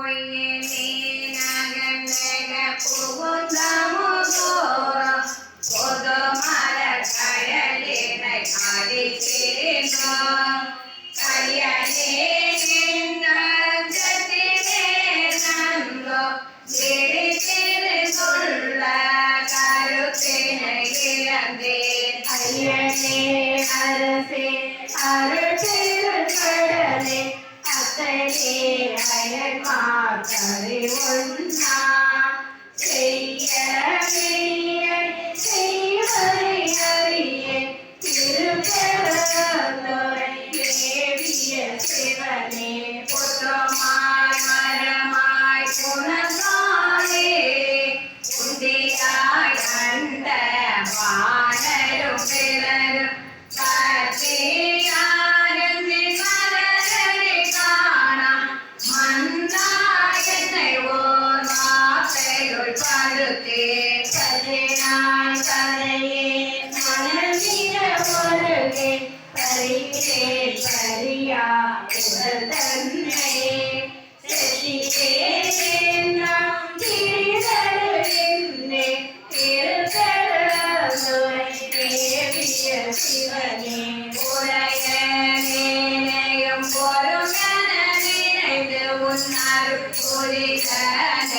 பொய்யினே நகநக புகுந்தமுதோறும் பொதுமர கழலினை அடிக்கிறோம் கையனே நெஞ்சத்திலே நன்றோ விழித்திரு சொல்ல கருத்தினை இழந்தேன் ஐயனே அரசே அருட்பெருங்கடலே அத்தனே Thank you. கரியே கரியா உடல் தன்னை செல்லியே நாம் தீரவில்லை திருக்கடலுரை தேவிய சிவனே பொறுமென நினைந்து உன்னார் புரிதலும்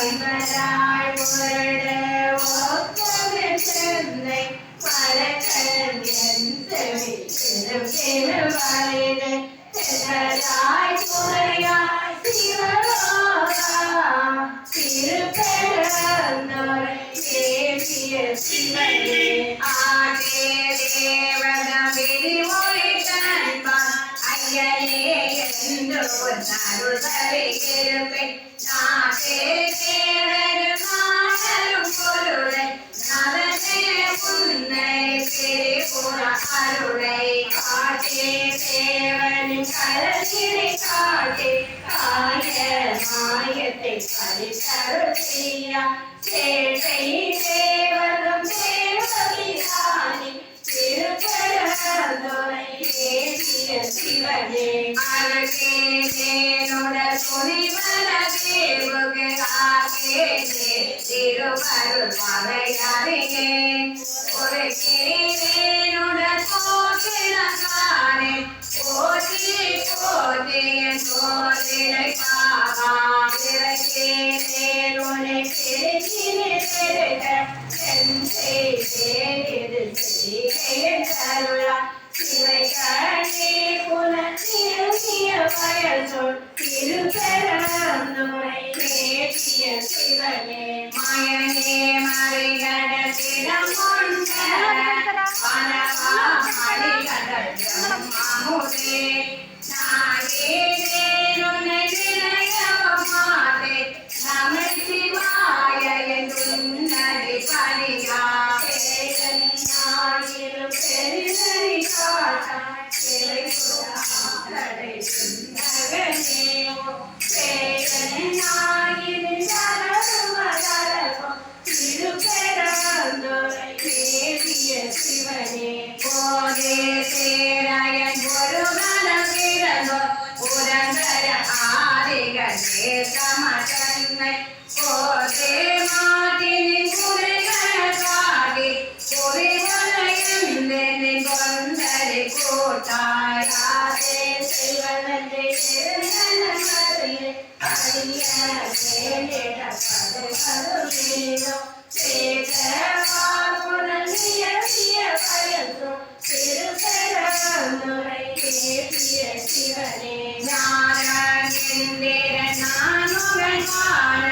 ஐவராய் உருட ஒக்கமிழ் சென்னை பலகல் எந்தவி திருவயது தென்றலாய் துறையாய் தேவிய சிவனே அருளை காட்டே தேவனின் கரத்தினை ಶಿವನೇ ಅರಟೇನೆ ನೊಡ ತುಣಿವನ ದೇವಗೆ ಆತೇನೆ ತಿರುಮರು ಸ್ವಾಮಿಯಾರಿಗೆ ಕೊರಕೇನೆ ನೊಡ ತೋಟಿನ ಕಾಣೆ ಕೋಟಿ ಕೋಟಿಯ ತೋರ நானுகன் வாழ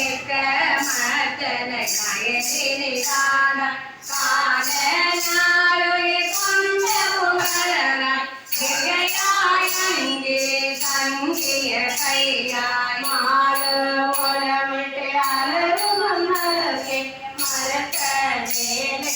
ஏக்க மத்தன கயதினிதா